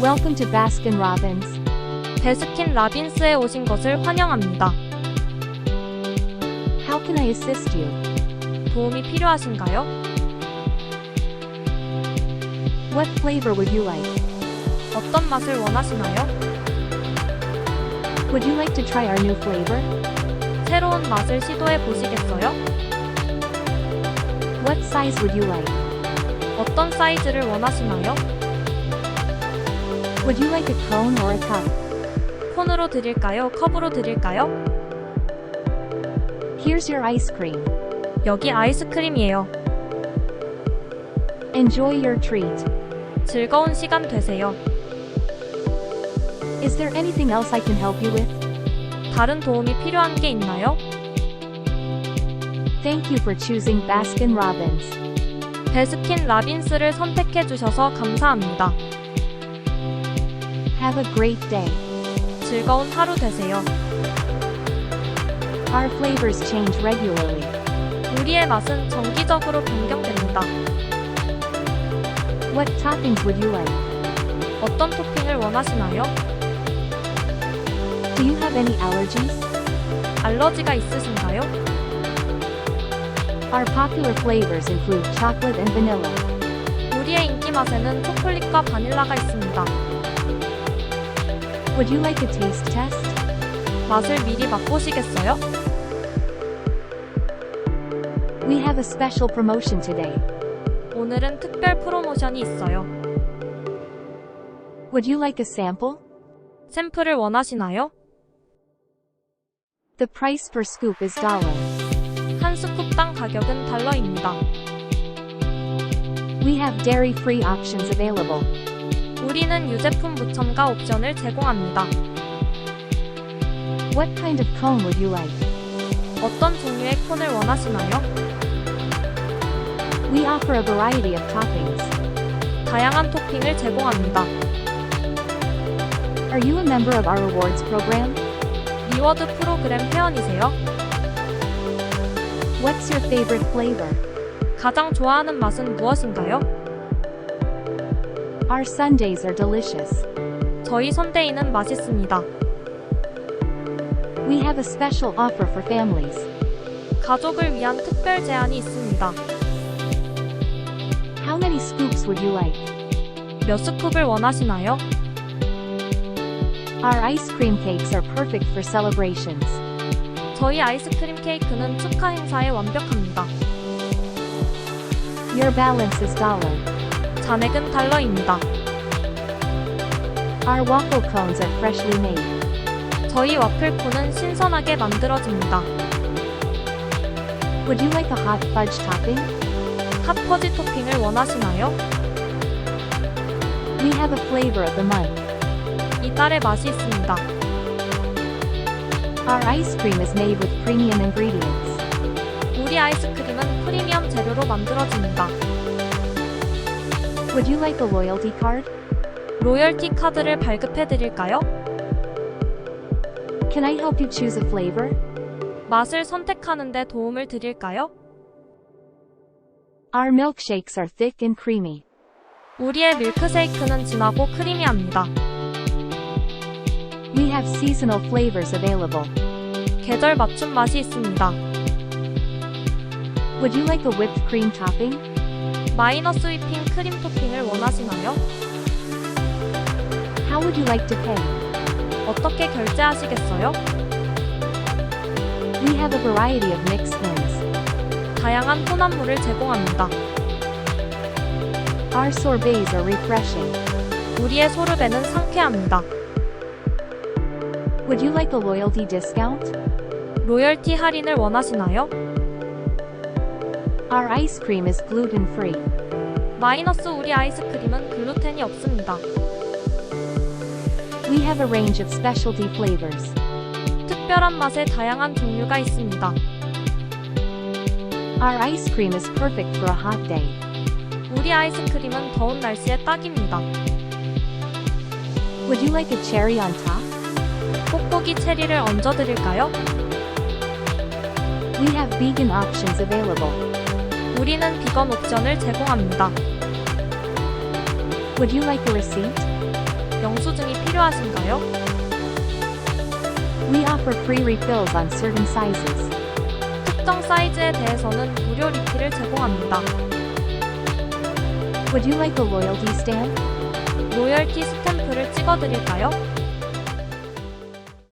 Welcome to Baskin Robbins. 베스킨 라빈스에 오신 것을 환영합니다. How can I assist you? 도움이 필요하신가요? What flavor would you like? 어떤 맛을 원하시나요? Would you like to try our new flavor? 새로운 맛을 시도해 보시겠어요? What size would you like? 어떤 사이즈를 원하시나요? Would you like a cone or a cup? 콘으로 드릴까요? 컵으로 드릴까요? Here's your ice cream. 여기 아이스크림이에요. Enjoy your treat. 즐거운 시간 되세요. Is there anything else I can help you with? 다른 도움이 필요한 게 있나요? Thank you for choosing Baskin Robbins. 베스킨 라빈스를 선택해 주셔서 감사합니다. Have a great day. 즐거운 하루 되세요. Our flavors change regularly. 우리의 맛은 정기적으로 변경됩니다. What toppings would you like? 어떤 토핑을 원하시나요? Do you have any allergies? 알러지가 있으신가요? Our popular flavors include chocolate and vanilla. 우리의 인기 맛에는 초콜릿과 바닐라가 있습니다. Would you like a taste test? 맛을 미리 맛보시겠어요? We have a special promotion today. 오늘은 특별 프로모션이 있어요. Would you like a sample? 샘플을 원하시나요? The price per scoop is dollar. 한 스쿱당 가격은 달러입니다. We have dairy-free options available. 우리는 유제품 무첨가 옵션을 제공합니다. What kind of cone would you like? 어떤 종류의 콘을 원하시나요? We offer a variety of toppings. 다양한 토핑을 제공합니다. Are you a member of our rewards program? 리워드 프로그램 회원이세요? What's your favorite flavor? 가장 좋아하는 맛은 무엇인가요? Our sundaes are delicious. 저희 선데이는 맛있습니다. We have a special offer for families. 가족을 위한 특별 제안이 있습니다. How many scoops would you like? 몇 스쿱을 원하시나요? Our ice cream cakes are perfect for celebrations. 저희 아이스크림 케이크는 축하 행사에 완벽합니다. Your balance is dollar. 잔액은 달러입니다. Our waffle cones are freshly made. 저희 와플 콘은 신선하게 만들어집니다. Would you like a hot fudge topping? 핫퍼지 토핑을 원하시나요? We have a flavor of the month. 이달의 맛이 있습니다. Our ice cream is made with premium ingredients. 우리 아이스크림은 프리미엄 재료로 만들어집니다. Would you like a loyalty card? 로열티 카드를 발급해 드릴까요? Can I help you choose a flavor? 맛을 선택하는데 도움을 드릴까요? Our milkshakes are thick and creamy. 우리의 밀크쉐이크는 진하고 크리미합니다. We have seasonal flavors available. 계절 맞춤 맛이 있습니다. Would you like a whipped cream topping? 마이너스 휘핑 크림 토핑을 원하시나요? How would you like to pay? 어떻게 결제하시겠어요? We have a variety of mixed ins. 다양한 혼합물을 제공합니다. Our sorbets are refreshing. 우리의 소르베는 상쾌합니다. Would you like a loyalty discount? 로열티 할인을 원하시나요? Our ice cream is gluten free. 마이너스 우리 아이스크림은 글루텐이 없습니다. We have a range of specialty flavors. 특별한 맛의 다양한 종류가 있습니다. Our ice cream is perfect for a hot day. 우리 아이스크림은 더운 날씨에 딱입니다. Would you like a cherry on top? 뽁뽁이 체리를 얹어 드릴까요? We have vegan options available. 우리는 비건 옵션을 제공합니다. Would you like a receipt? 영수증이 필요하신가요? We offer free refills on certain sizes. 특정 사이즈에 대해서는 무료 리필을 제공합니다. Would you like a loyalty stamp? 로열티 스탬프를 찍어드릴까요?